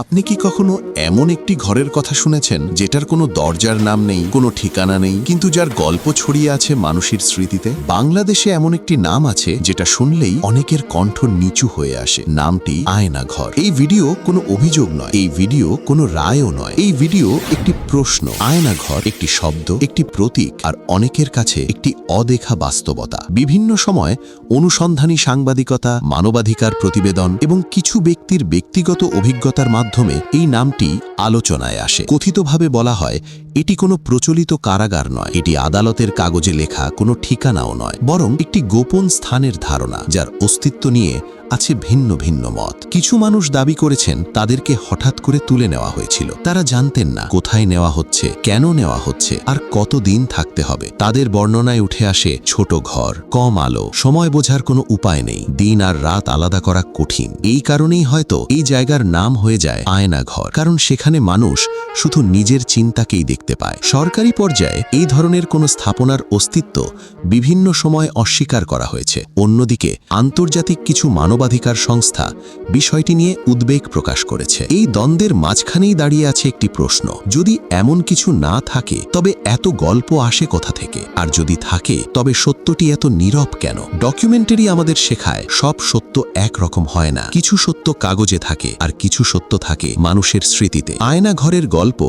আপনি কি কখনো এমন একটি ঘরের কথা শুনেছেন যেটার কোনো দরজার নাম নেই, কোনো ঠিকানা নেই, কিন্তু যার গল্প ছড়িয়ে আছে মানুষের স্মৃতিতে? বাংলাদেশে এমন একটি নাম আছে যেটা শুনলেই অনেকের কণ্ঠ নিচু হয়ে আসে। নামটি আয়না ঘর এই ভিডিও কোনো অভিযোগ নয়, এই ভিডিও কোনো রায়ও নয়। এই ভিডিও একটি প্রশ্ন আয়না ঘর একটি শব্দ, একটি প্রতীক, আর অনেকের কাছে একটি অদেখা বাস্তবতা। বিভিন্ন সময় অনুসন্ধানী সাংবাদিকতা, মানবাধিকার প্রতিবেদন এবং কিছু ব্যক্তির ব্যক্তিগত অভিজ্ঞতার মাধ্যমে এই নামটি আলোচনায় আসে। কথিতভাবে বলা হয় এটি কোনো প্রচলিত কারাগার নয়। এটি আদালতের কাগজে লেখা কোনো ঠিকানাও নয়, বরং একটি গোপন স্থানের ধারণা যার অস্তিত্ব নিয়ে আছে ভিন্ন ভিন্ন মত। কিছু মানুষ দাবি করেছেন তাদেরকে হঠাৎ করে তুলে নেওয়া হয়েছিল। তারা জানতেন না কোথায় নেওয়া হচ্ছে, কেন নেওয়া হচ্ছে, আর কতদিন থাকতে হবে। তাদের বর্ণনায় উঠে আসে ছোট ঘর, কম আলো, সময় বোঝার কোনো উপায় নেই, দিন আর রাত আলাদা করা কঠিন। এই কারণেই হয়তো এই জায়গার নাম হয়ে যায় আয়না ঘর কারণ সেখানে মানুষ শুধু নিজের চিন্তাকেই দেখতে পায়। সরকারি পর্যায়ে এই ধরনের কোনো স্থাপনার অস্তিত্ব বিভিন্ন সময় অস্বীকার করা হয়েছে। অন্যদিকে, আন্তর্জাতিক কিছু মানবাধিকার সংস্থা বিষয়টি নিয়ে উদ্বেগ প্রকাশ করেছে। এই দ্বন্দ্বের মাঝখানেই দাঁড়িয়ে আছে একটি প্রশ্ন। যদি এমন কিছু না থাকে, তবে এত গল্প আসে কোথা থেকে? আর যদি থাকে, তবে সত্যটি এত নীরব কেন? ডকুমেন্টারি আমাদের শেখায়, সব সত্য একরকম হয় না। কিছু সত্য কাগজে থাকে, আর কিছু সত্য থাকে মানুষের স্মৃতিতে। আয়না ঘরের গল্প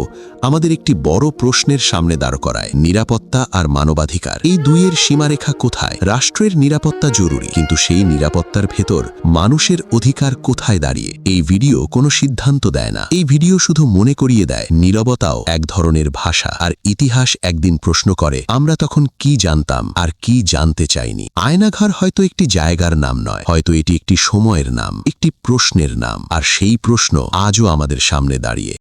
আমাদের একটি বড় প্রশ্নের সামনে দাঁড় করায় নিরাপত্তা আর মানবাধিকার। এই দুইয়ের সীমারেখা কোথায়? রাষ্ট্রের নিরাপত্তা জরুরি, কিন্তু সেই নিরাপত্তার ভেতর মানুষের অধিকার কোথায় দাঁড়িয়ে? এই ভিডিও কোনো সিদ্ধান্ত দেয় না। এই ভিডিও শুধু মনে করিয়ে দেয়, নীরবতাও এক ধরনের ভাষা, আর ইতিহাস একদিন প্রশ্ন করে, আমরা তখন কি জানতাম আর কি জানতে চাইনি? আয়নাঘর হয়তো একটি জায়গার নাম নয়, হয়তো এটি একটি সময়ের নাম, একটি প্রশ্নের নাম, আর সেই প্রশ্ন আজও আমাদের সামনে দাঁড়িয়ে।